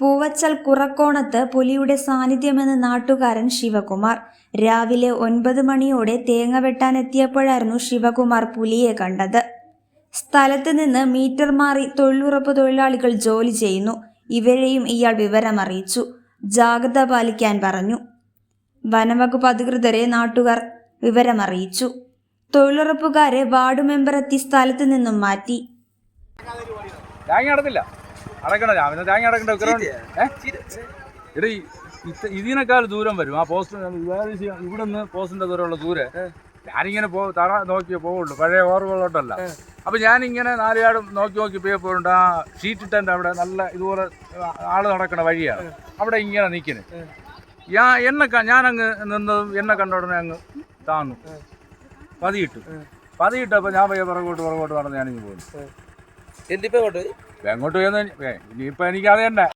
പൂവച്ചൽ കുറക്കോണത്ത് പുലിയുടെ സാന്നിധ്യമെന്ന് നാട്ടുകാരൻ ശിവകുമാർ. രാവിലെ ഒൻപത് മണിയോടെ തേങ്ങ വെട്ടാനെത്തിയപ്പോഴായിരുന്നു ശിവകുമാർ പുലിയെ കണ്ടത്. സ്ഥലത്ത് നിന്ന് മീറ്റർ മാറി തൊഴിലുറപ്പ് തൊഴിലാളികൾ ജോലി ചെയ്യുന്നു. ഇവരെയും ഇയാൾ വിവരമറിയിച്ചു. ജാഗ്രത പാലിക്കാൻ പറഞ്ഞു. വനവകുപ്പ് അധികൃതരെ നാട്ടുകാർ വിവരമറിയിച്ചു. തൊഴിലുറപ്പുകാരെ വാർഡ് മെമ്പർ എത്തി സ്ഥലത്ത് നിന്നും മാറ്റി. അടക്കണ്ട രാവിലെ തേങ്ങ അടക്കണ്ട ഉത്തരവുണ്ട് എടാ ഇതിനേക്കാൾ ദൂരം വരും. ആ പോസ്റ്റ് ഇവിടെ നിന്ന് പോസ്റ്റിന്റെ ദൂരമുള്ള ദൂരെ. ഞാനിങ്ങനെ പോ തറ നോക്കിയേ പോവുള്ളൂ. പഴയ ഓർമ്മകളോട്ടല്ല. അപ്പൊ ഞാനിങ്ങനെ നാലുകാടും നോക്കി നോക്കി പോയപ്പോഴുണ്ട് ആ ഷീറ്റ് ടെന്റ് അവിടെ നല്ല ഇതുപോലെ ആൾ നടക്കണ വഴിയാണ്. അവിടെ ഇങ്ങനെ നിൽക്കുന്നത് ഞാൻ എന്നെ ഞാനങ്ങ് നിന്നതും എന്നെ കണ്ട ഉടനെ അങ്ങ് താന്നു പതിയിട്ടു. പതിയിട്ടപ്പോൾ ഞാൻ പയ്യെ പുറകോട്ട് പുറകോട്ട് നടന്ന് ഞാനിങ്ങ് പോകുന്നു എന്തിപ്പോ അങ്ങോട്ട് പോയെന്ന് ഇനിയിപ്പോ എനിക്കത് തന്നെ